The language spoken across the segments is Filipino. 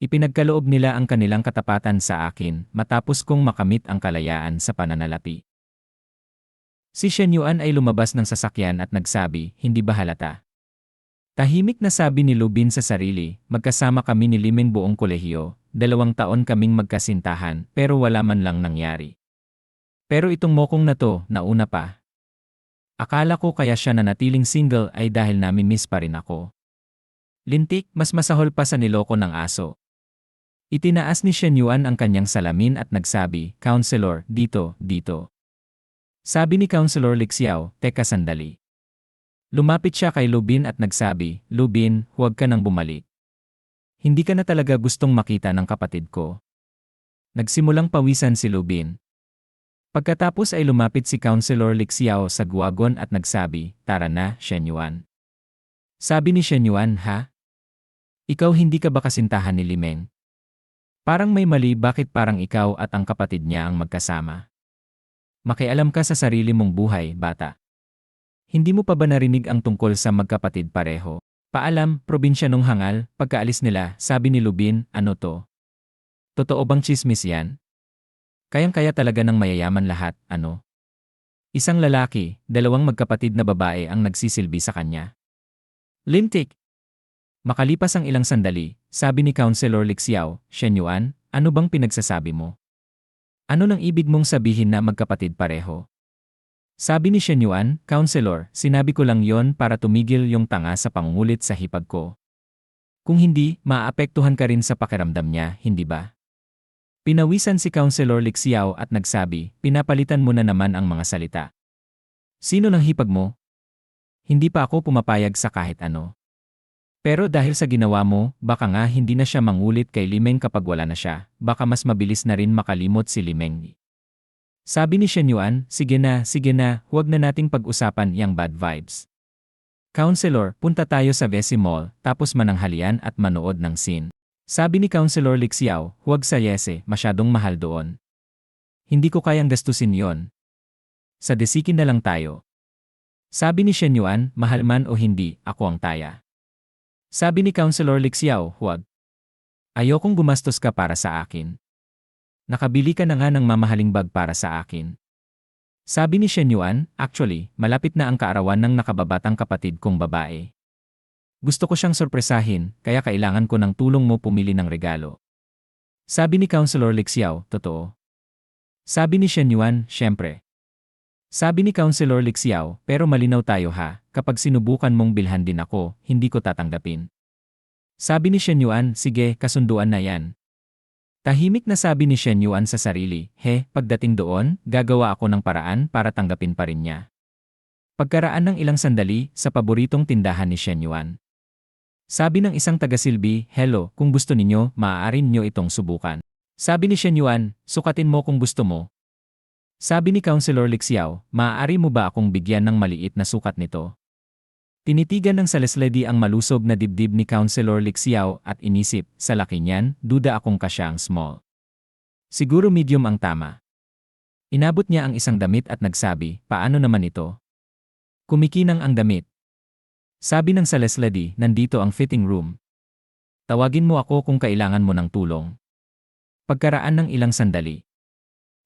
Ipinagkaloob nila ang kanilang katapatan sa akin matapos kong makamit ang kalayaan sa pananalapi. Si Shen Yuan ay lumabas ng sasakyan at nagsabi, hindi ba halata? Tahimik na sabi ni Lubin sa sarili, magkasama kami ni Limeng buong kolehiyo, dalawang taon kaming magkasintahan pero wala man lang nangyari. Pero itong mokong na to, nauna pa. Akala ko kaya siya na natiling single ay dahil nami-miss pa rin ako. Lintik, mas masahol pa sa niloko ng aso. Itinaas ni Shen Yuan ang kanyang salamin at nagsabi, Counselor, dito, dito. Sabi ni Counselor Lixiao, teka sandali. Lumapit siya kay Lubin at nagsabi, Lubin, huwag ka nang bumalik. Hindi ka na talaga gustong makita ng kapatid ko. Nagsimulang pawisan si Lubin. Pagkatapos ay lumapit si Counselor Lixiao sa guwagon at nagsabi, tara na, Shen Yuan. Sabi ni Shen Yuan, ha? Ikaw hindi ka ba kasintahan ni Limeng? Parang may mali bakit parang ikaw at ang kapatid niya ang magkasama. Makialam ka sa sarili mong buhay, bata. Hindi mo pa ba narinig ang tungkol sa magkapatid pareho? Paalam, probinsya nung hangal, pagkaalis nila, sabi ni Lubin, ano to? Totoo bang chismis yan? Kayang-kaya talaga ng mayayaman lahat, ano? Isang lalaki, dalawang magkapatid na babae ang nagsisilbi sa kanya. Lintik! Makalipas ang ilang sandali, sabi ni Counselor Lixiao, Shen Yuan, ano bang pinagsasabi mo? Ano nang ibig mong sabihin na magkapatid pareho? Sabi ni Shen Yuan, Counselor, sinabi ko lang yon para tumigil yung tanga sa pangungulit sa hipag ko. Kung hindi, maaapektuhan ka rin sa pakiramdam niya, hindi ba? Pinawisan si Counselor Lixiao at nagsabi, pinapalitan mo na naman ang mga salita. Sino ng hipag mo? Hindi pa ako pumapayag sa kahit ano. Pero dahil sa ginawa mo, baka nga hindi na siya mangulit kay Limeng kapag wala na siya, baka mas mabilis na rin makalimot si Limeng. Sabi ni Shen Yuan, sige na, sige na, huwag na nating pag-usapan yang bad vibes. Counselor, punta tayo sa Vesi Mall, tapos mananghalian at manood ng scene. Sabi ni Counselor Lixiao, huwag sa Yese, masyadong mahal doon. Hindi ko kayang gastusin yon. Sa desikin na lang tayo. Sabi ni Shen Yuan, mahal man o hindi, ako ang taya. Sabi ni Counselor Lixiao, huwag. Ayokong gumastos ka para sa akin. Nakabili ka na nga ng mamahaling bag para sa akin. Sabi ni Shen Yuan, actually, malapit na ang kaarawan ng nakababatang kapatid kong babae. Gusto ko siyang sorpresahin, kaya kailangan ko ng tulong mo pumili ng regalo. Sabi ni Counselor Lixiao, totoo. Sabi ni Shen Yuan, syempre. Sabi ni Counselor Lixiao, pero malinaw tayo ha, kapag sinubukan mong bilhan din ako, hindi ko tatanggapin. Sabi ni Shen Yuan, sige, kasunduan na yan. Tahimik na sabi ni Shen Yuan sa sarili, he, pagdating doon, gagawa ako ng paraan para tanggapin pa rin niya. Pagkaraan ng ilang sandali, sa paboritong tindahan ni Shen Yuan. Sabi ng isang tagasilbi, hello, kung gusto ninyo, maaari ninyo itong subukan. Sabi ni Shen Yuan, sukatin mo kung gusto mo, sabi ni Counselor Lixiao, maaari mo ba akong bigyan ng maliit na sukat nito? Tinitigan ng salesledi ang malusog na dibdib ni Counselor Lixiao at inisip, sa laki niyan, duda akong kasya small. Siguro medium ang tama. Inabot niya ang isang damit at nagsabi, paano naman ito? Kumikinang ang damit. Sabi ng salesledi, nandito ang fitting room. Tawagin mo ako kung kailangan mo ng tulong. Pagkaraan ng ilang sandali.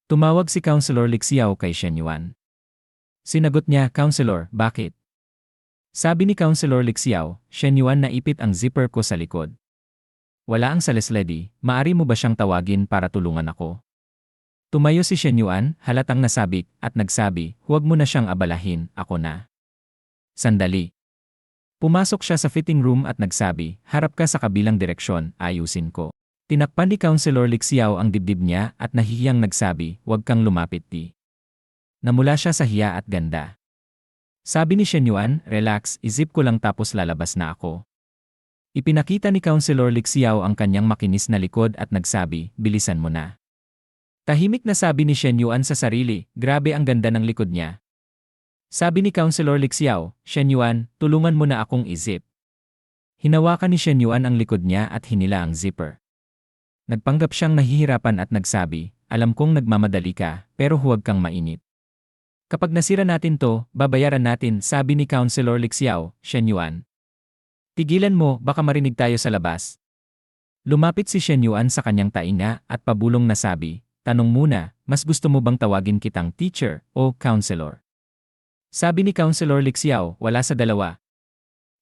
Tumawag si Counselor Lixiao kay Shen Yuan. Sinagot niya, Counselor, bakit? Sabi ni Counselor Lixiao, Shen Yuan naipit ang zipper ko sa likod. Wala ang salesledi, maari mo ba siyang tawagin para tulungan ako? Tumayo si Shen Yuan, halatang nasabik, at nagsabi, huwag mo na siyang abalahin, ako na. Sandali. Pumasok siya sa fitting room at nagsabi, harap ka sa kabilang direksyon, ayusin ko. Tinakpan ni Counselor Lixiao ang dibdib niya at nahihiyang nagsabi, huwag kang lumapit ti. Namula siya sa hiya at ganda. Sabi ni Shen Yuan, relax, isip ko lang tapos lalabas na ako. Ipinakita ni Counselor Lixiao ang kanyang makinis na likod at nagsabi, bilisan mo na. Tahimik na sabi ni Shen Yuan sa sarili, grabe ang ganda ng likod niya. Sabi ni Counselor Lixiao, Shen Yuan, tulungan mo na akong izip. Hinawakan ni Shen Yuan ang likod niya at hinila ang zipper. Nagpanggap siyang nahihirapan at nagsabi, alam kong nagmamadali ka, pero huwag kang mainit. Kapag nasira natin to, babayaran natin, sabi ni Counselor Lixiao, Shen Yuan. Tigilan mo, baka marinig tayo sa labas. Lumapit si Shen Yuan sa kanyang tainga at pabulong na sabi, Tanong muna, mas gusto mo bang tawagin kitang teacher o counselor? Sabi ni Counselor Lixiao, wala sa dalawa.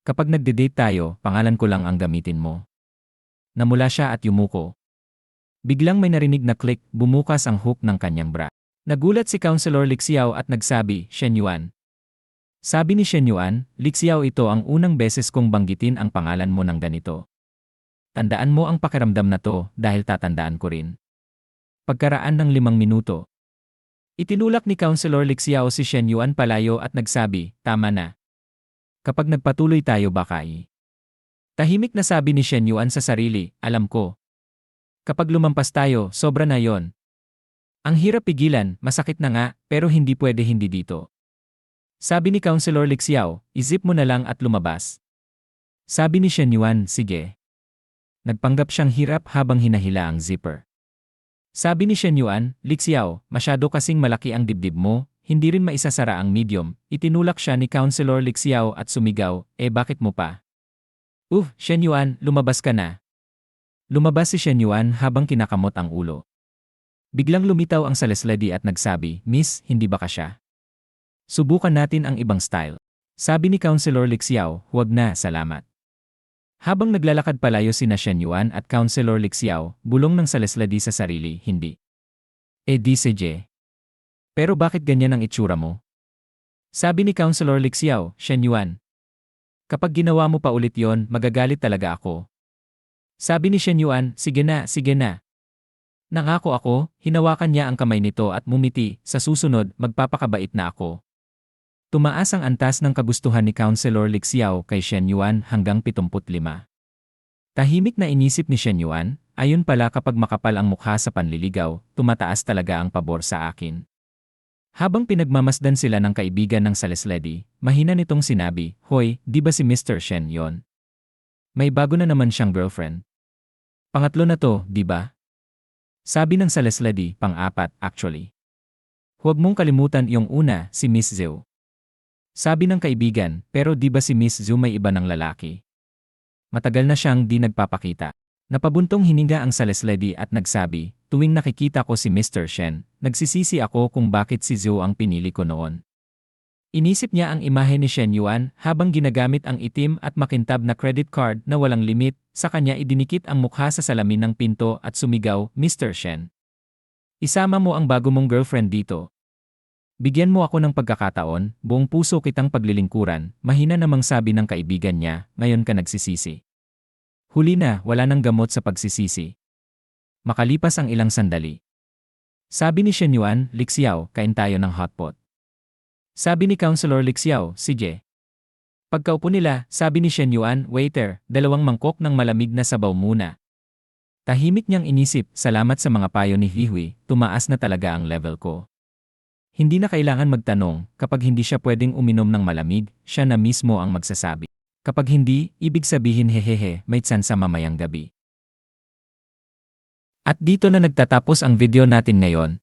Kapag nagde-date tayo, pangalan ko lang ang gamitin mo. Namula siya at yumuko. Biglang may narinig na click, bumukas ang hook ng kanyang bra. Nagulat si Counselor Lixiao at nagsabi, Shen Yuan. Sabi ni Shen Yuan, Lixiao ito ang unang beses kong banggitin ang pangalan mo ng ganito. Tandaan mo ang pakiramdam na to dahil tatandaan ko rin. Pagkaraan ng limang minuto. Itinulak ni Counselor Lixiao si Shen Yuan palayo at nagsabi, tama na. Kapag nagpatuloy tayo baka. Tahimik na sabi ni Shen Yuan sa sarili, alam ko. Kapag lumampas tayo, sobra na yon. Ang hirap pigilan, masakit na nga, pero hindi pwede hindi dito. Sabi ni Counselor Lixiao, izip mo na lang at lumabas. Sabi ni Shen Yuan, sige. Nagpanggap siyang hirap habang hinahila ang zipper. Sabi ni Shen Yuan, Lixiao, masyado kasing malaki ang dibdib mo, hindi rin maisasara ang medium. Itinulak siya ni Counselor Lixiao at sumigaw, eh bakit mo pa? Uh, Shen Yuan, lumabas ka na. Lumabas si Shen Yuan habang kinakamot ang ulo. Biglang lumitaw ang salesledi at nagsabi, Miss, hindi ba ka siya? Subukan natin ang ibang style. Sabi ni Counselor Lixiao, huwag na, salamat. Habang naglalakad palayo sina Shen Yuan at Counselor Lixiao, bulong ng salesledi sa sarili, hindi. Eh di si Jie. Pero bakit ganyan ang itsura mo? Sabi ni Counselor Lixiao, Shen Yuan. Kapag ginawa mo pa ulit yon, magagalit talaga ako. Sabi ni Shen Yuan, sige na, sige na. Nangako ako, hinawakan niya ang kamay nito at mumiti, sa susunod, magpapakabait na ako. Tumaas ang antas ng kagustuhan ni Counselor Lixiao kay Shen Yuan hanggang 75. Tahimik na inisip ni Shen Yuan, ayon pala kapag makapal ang mukha sa panliligaw, tumataas talaga ang pabor sa akin. Habang pinagmamasdan sila ng kaibigan ng Salesledi, mahina nitong sinabi, Hoy, di ba si Mr. Shen yon? May bago na naman siyang girlfriend. Pangatlo na to, di ba? Sabi ng Salesledi, pang-apat, actually. Huwag mong kalimutan yung una, si Miss Zhou. Sabi ng kaibigan, pero di ba si Miss Zhou may iba ng lalaki? Matagal na siyang di nagpapakita. Napabuntong hininga ang Salesledi at nagsabi, tuwing nakikita ko si Mr. Shen, nagsisisi ako kung bakit si Zhou ang pinili ko noon. Inisip niya ang imahe ni Shen Yuan habang ginagamit ang itim at makintab na credit card na walang limit, sa kanya idinikit ang mukha sa salamin ng pinto at sumigaw, Mr. Shen. Isama mo ang bago mong girlfriend dito. Bigyan mo ako ng pagkakataon, buong puso kitang paglilingkuran, mahina namang sabi ng kaibigan niya, ngayon ka nagsisisi. Huli na, wala nang gamot sa pagsisisi. Makalipas ang ilang sandali. Sabi ni Shen Yuan, Lixiao, kain tayo ng hotpot. Sabi ni Counselor Lixiao, si Jie. Pagkaupo nila, sabi ni Shen Yuan, waiter, dalawang mangkok ng malamig na sabaw muna. Tahimik niyang inisip, salamat sa mga payo ni Hihui, tumaas na talaga ang level ko. Hindi na kailangan magtanong, kapag hindi siya pwedeng uminom ng malamig, siya na mismo ang magsasabi. Kapag hindi, ibig sabihin hehehe, may tsansa mamayang gabi. At dito na nagtatapos ang video natin ngayon.